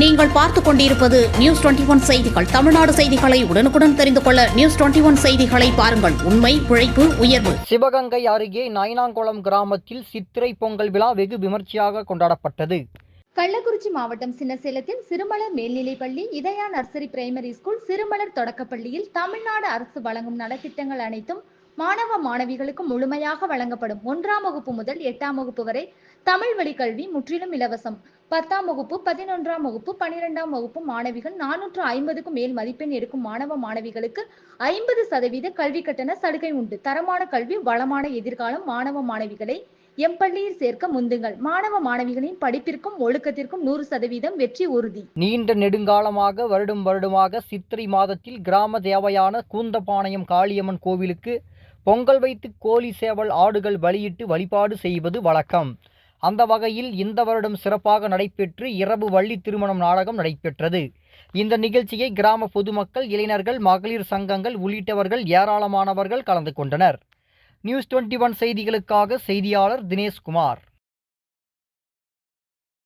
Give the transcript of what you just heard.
நீங்கள் பார்த்துக் கொண்டிருப்பது நியூஸ் டுவெண்டி ஒன் செய்திகள். தமிழ்நாடு செய்திகளை உடனுக்குடன் தெரிந்து கொள்ள நியூஸ் டுவெண்டி ஒன் செய்திகளை பாருங்கள். உண்மை உழைப்பு உயர்வு. சிவகங்கை அருகே நயனாங்குளம் கிராமத்தில் சித்திரை பொங்கல் விழா வெகு விமர்சையாக கொண்டாடப்பட்டது. கள்ளக்குறிச்சி மாவட்டம் சின்னசேலத்தில் சிறுமலர் மேல்நிலைப்பள்ளி இதயா நர்சரி பிரைமரி ஸ்கூல் சிறுமலர் தொடக்கப்பள்ளியில் தமிழ்நாடு அரசு வழங்கும் நலத்திட்டங்கள் அனைத்தும் மாணவ மாணவிகளுக்கு முழுமையாக வழங்கப்படும் ஒன்றாம் வகுப்பு முதல் எட்டாம் வகுப்பு வரை தமிழ் வழி கல்வி முற்றிலும் இலவசம். பத்தாம் வகுப்பு பதினொன்றாம் வகுப்பு பனிரெண்டாம் வகுப்பு மாணவிகள் நானூற்று ஐம்பதுக்கும் மேல் மதிப்பெண் எடுக்கும் மாணவ மாணவிகளுக்கு ஐம்பது சதவீத கல்வி கட்டண சலுகை உண்டு. தரமான கல்வி வளமான எதிர்காலம் மாணவ மாணவிகளை எம் பள்ளியில் சேர்க்க முந்துங்கள். மாணவ மாணவிகளின் படிப்பிற்கும் ஒழுக்கத்திற்கும் நூறு சதவீதம் வெற்றி உறுதி. நீண்ட நெடுங்காலமாக வருடம் வருடமாக சித்திரை மாதத்தில் கிராம தேவையான கூந்தபாளையம் காளியம்மன் கோவிலுக்கு பொங்கல் வைத்து கோழி சேவல் ஆடுகள் பலியிட்டு வழிபாடு செய்வது வழக்கம். அந்த வகையில் இந்த வருடம் சிறப்பாக நடைபெற்று இரவு வள்ளி திருமணம் நாடகம் நடைபெற்றது. இந்த நிகழ்ச்சியை கிராம பொதுமக்கள் இளைஞர்கள் மகளிர் சங்கங்கள் உள்ளிட்டவர்கள் ஏராளமானவர்கள் கலந்து கொண்டனர். நியூஸ் டுவெண்ட்டி ஒன் செய்திகளுக்காக செய்தியாளர் தினேஷ்குமார்.